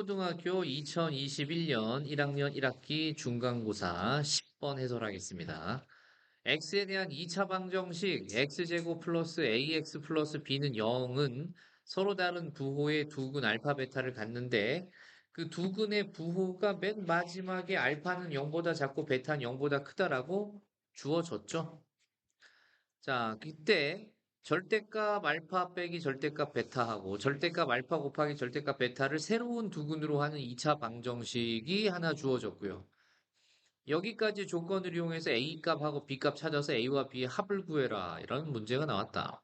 서울고등학교 2021년 1학년 1학기 중간고사 10번 해설하겠습니다. x에 대한 2차 방정식 x제곱 플러스 ax 플러스 b는 0은 서로 다른 부호의 두 근 알파 베타를 갖는데 그 두 근의 부호가 맨 마지막에 알파는 0보다 작고 베타는 0보다 크다라고 주어졌죠. 자, 그때 절대값 알파 빼기 절대값 베타하고 절대값 알파 곱하기 절대값 베타를 새로운 두근으로 하는 2차 방정식이 하나 주어졌고요. 여기까지 조건을 이용해서 A값하고 B값 찾아서 A와 B의 합을 구해라 이런 문제가 나왔다.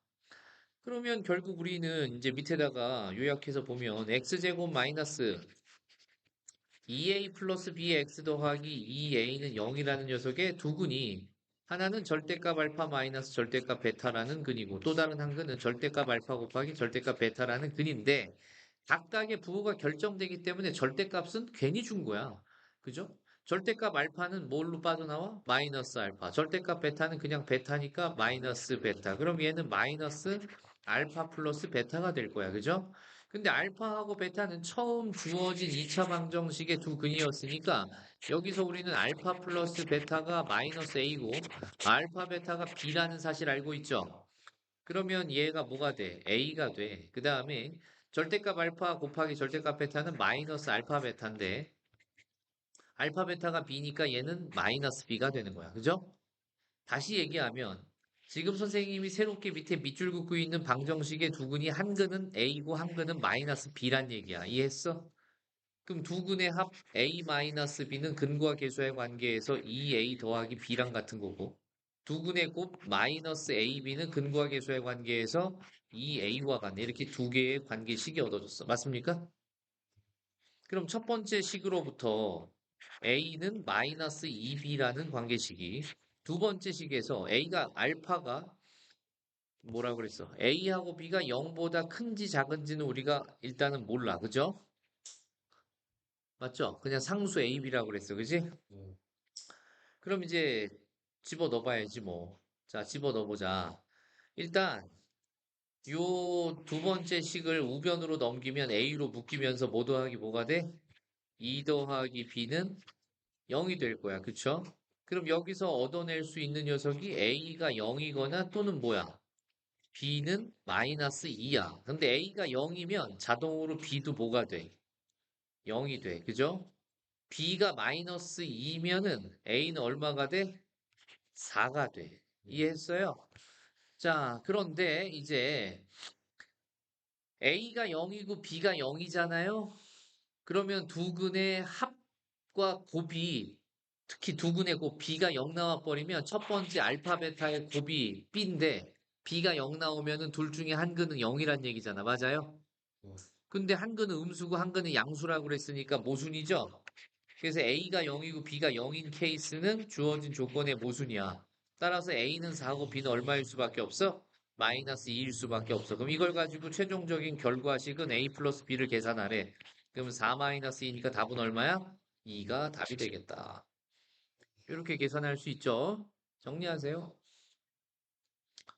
그러면 결국 우리는 이제 밑에다가 요약해서 보면 x제곱 마이너스 2a 플러스 bx 더하기 2a는 0이라는 녀석의 두근이 하나는 절대값 알파 마이너스 절대값 베타라는 근이고 또 다른 한 근은 절대값 알파 곱하기 절대값 베타라는 근인데 각각의 부호가 결정되기 때문에 절대값은 괜히 준 거야. 그죠? 절대값 알파는 뭘로 빠져나와? 마이너스 알파. 절대값 베타는 그냥 베타니까 마이너스 베타. 그럼 얘는 마이너스 알파 플러스 베타가 될 거야. 그죠? 근데 알파하고 베타는 처음 주어진 2차 방정식의 두 근이었으니까 여기서 우리는 알파 플러스 베타가 마이너스 A고 알파 베타가 B라는 사실 알고 있죠? 그러면 얘가 뭐가 돼? A가 돼. 그 다음에 절대값 알파 곱하기 절대값 베타는 마이너스 알파 베타인데 알파 베타가 B니까 얘는 마이너스 B가 되는 거야. 그죠? 다시 얘기하면 지금 선생님이 새롭게 밑에 밑줄 긋고 있는 방정식의 두 근이 한 근은 A고 한 근은 마이너스 B란 얘기야. 이해했어? 그럼 두 근의 합 A 마이너스 B는 근과 계수의 관계에서 2A 더하기 B랑 같은 거고 두 근의 곱 마이너스 AB는 근과 계수의 관계에서 2A와 같네. 이렇게 두 개의 관계식이 얻어졌어. 맞습니까? 그럼 첫 번째 식으로부터 A는 마이너스 2B라는 관계식이 두 번째 식에서 A가 알파가 뭐라 그랬어? A하고 B가 0보다 큰지 작은지는 우리가 일단은 몰라. 그죠? 맞죠? 그냥 상수 A, B라고 그랬어. 그지? 음. 그럼 이제 집어 넣어봐야지 뭐. 자, 집어 넣어보자. 일단 요 두 번째 식을 우변으로 넘기면 A로 묶이면서 뭐 더하기 뭐가 돼? 2 더하기 B는 0이 될 거야. 그쵸? 그럼 여기서 얻어낼 수 있는 녀석이 A가 0이거나 또는 뭐야? B는 마이너스 2야. 근데 A가 0이면 자동으로 B도 뭐가 돼? 0이 돼. 그죠? B가 마이너스 2면은 A는 얼마가 돼? 4가 돼. 이해했어요? 자, 그런데 이제 A가 0이고 B가 0이잖아요? 그러면 두 근의 합과 곱이 특히 두 근의 곱 B가 0 나와버리면 첫 번째 알파 베타의 곱이 B인데 B가 0 나오면은 둘 중에 한 근은 0이란 얘기잖아. 맞아요? 음. 근데 한 근은 음수고 한 근은 양수라고 그랬으니까 모순이죠? 그래서 A가 0이고 B가 0인 케이스는 주어진 조건의 모순이야. 따라서 A는 4고 B는 얼마일 수밖에 없어? 마이너스 2일 수밖에 없어. 그럼 이걸 가지고 최종적인 결과식은 A 플러스 B를 계산하래. 그럼 4 마이너스 2니까 답은 얼마야? 2가 답이 되겠다. 이렇게 계산할 수 있죠. 정리하세요.